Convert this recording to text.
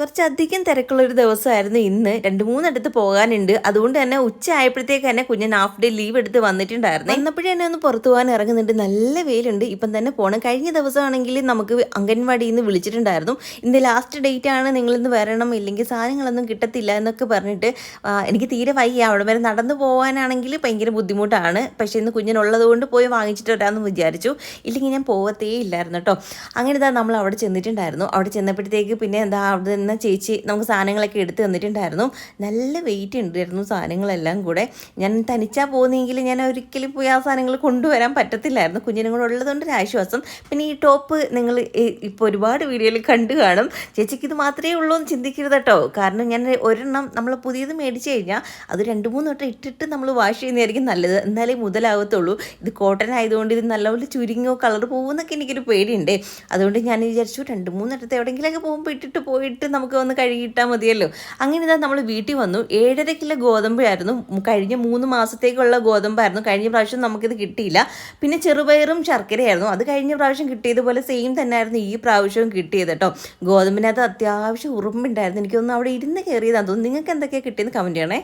കുറച്ചധികം തിരക്കുള്ളൊരു ദിവസമായിരുന്നു ഇന്ന്. രണ്ട് മൂന്നിടത്ത് പോകാനുണ്ട്. അതുകൊണ്ട് തന്നെ ഉച്ച ആയപ്പോഴത്തേക്ക് തന്നെ കുഞ്ഞൻ ഹാഫ് ഡേ ലീവ് എടുത്ത് വന്നിട്ടുണ്ടായിരുന്നു. എന്നപ്പോഴും തന്നെ ഒന്ന് പുറത്തു പോകാൻ ഇറങ്ങുന്നുണ്ട്. നല്ല വെയിലുണ്ട്. ഇപ്പം തന്നെ പോകണം കഴിഞ്ഞ ദിവസമാണെങ്കിൽ നമുക്ക് അംഗൻവാടിയിൽ നിന്ന് വിളിച്ചിട്ടുണ്ടായിരുന്നു. ഇന്ന് ലാസ്റ്റ് ഡേറ്റ് ആണ്. നിങ്ങളിന്ന് വരണം. ഇല്ലെങ്കിൽ സാധനങ്ങളൊന്നും കിട്ടത്തില്ല എന്നൊക്കെ പറഞ്ഞിട്ട് എനിക്ക് തീരെ വയ്യ. അവിടെ വരെ നടന്നു പോകാനാണെങ്കിൽ ഭയങ്കര ബുദ്ധിമുട്ടാണ്. പക്ഷേ ഇന്ന് കുഞ്ഞിനുള്ളത് കൊണ്ട് പോയി വാങ്ങിച്ചിട്ട് വരാമെന്ന് വിചാരിച്ചു. ഇല്ലെങ്കിൽ ഞാൻ പോകത്തേ ഇല്ലായിരുന്നു കേട്ടോ. അങ്ങനെ ഇതാ നമ്മൾ അവിടെ ചെന്നിട്ടുണ്ടായിരുന്നു. അവിടെ ചെന്നപ്പോഴത്തേക്ക് പിന്നെ എന്താ അവിടെ നിന്ന് ചേച്ചി നമുക്ക് സാധനങ്ങളൊക്കെ എടുത്ത് തന്നിട്ടുണ്ടായിരുന്നു. നല്ല വെയിറ്റ് ഉണ്ടായിരുന്നു സാധനങ്ങളെല്ലാം കൂടെ. ഞാൻ തനിച്ചാ പോകുന്നെങ്കിൽ ഞാൻ ഒരിക്കലും പോയി ആ സാധനങ്ങൾ കൊണ്ടുവരാൻ പറ്റത്തില്ലായിരുന്നു. കുഞ്ഞിനും കൂടെ ഉള്ളതുകൊണ്ട് ഒരു ആശ്വാസം. പിന്നെ ഈ ടോപ്പ് നിങ്ങൾ ഇപ്പോൾ ഒരുപാട് വീഡിയോയിൽ കണ്ടു കാണും. ചേച്ചിക്ക് ഇത് മാത്രമേ ഉള്ളൂ എന്ന് ചിന്തിക്കരുത് കേട്ടോ. കാരണം ഞാൻ ഒരെണ്ണം നമ്മൾ പുതിയത് മേടിച്ച് കഴിഞ്ഞാൽ അത് രണ്ട് മൂന്ന് വട്ടം ഇട്ടിട്ട് നമ്മൾ വാഷ് ചെയ്യുന്നതായിരിക്കും നല്ലത്. എന്നാലേ മുതലാകത്തുള്ളൂ ഇത് കോട്ടൺ ആയതുകൊണ്ട് ഇത് നല്ലപോലെ ചുരുങ്ങിയോ കളർ പോകുമെന്നൊക്കെ എനിക്കൊരു പേടിയുണ്ട്. അതുകൊണ്ട് ഞാൻ വിചാരിച്ചു രണ്ട് മൂന്നിടത്ത് എവിടെയെങ്കിലൊക്കെ പോകുമ്പോൾ ഇട്ടിട്ട് പോയിട്ട് നമുക്ക് ഒന്ന് കഴുകിയിട്ടാൽ മതിയല്ലോ. അങ്ങനെ ഇതാ നമ്മൾ വീട്ടിൽ വന്നു. ഏഴര കിലോ ഗോതമ്പായിരുന്നു. കഴിഞ്ഞ മൂന്ന് മാസത്തേക്കുള്ള ഗോതമ്പായിരുന്നു. കഴിഞ്ഞ പ്രാവശ്യം നമുക്കിത് കിട്ടിയില്ല. പിന്നെ ചെറുപയറും ശർക്കരയായിരുന്നു. അത് കഴിഞ്ഞ പ്രാവശ്യം കിട്ടിയതുപോലെ സെയിം തന്നെ ആയിരുന്നു ഈ പ്രാവശ്യവും കിട്ടിയത് കേട്ടോ. ഗോതമ്പിനകത്ത് അത്യാവശ്യം ഉറുമ്പുണ്ടായിരുന്നു. എനിക്കൊന്നും അവിടെ ഇരുന്ന് കയറിയതാണെന്ന് തോന്നുന്നു. നിങ്ങൾക്ക് എന്തൊക്കെയാണ് കിട്ടിയെന്ന് കമന്റ് ചെയ്യണേ.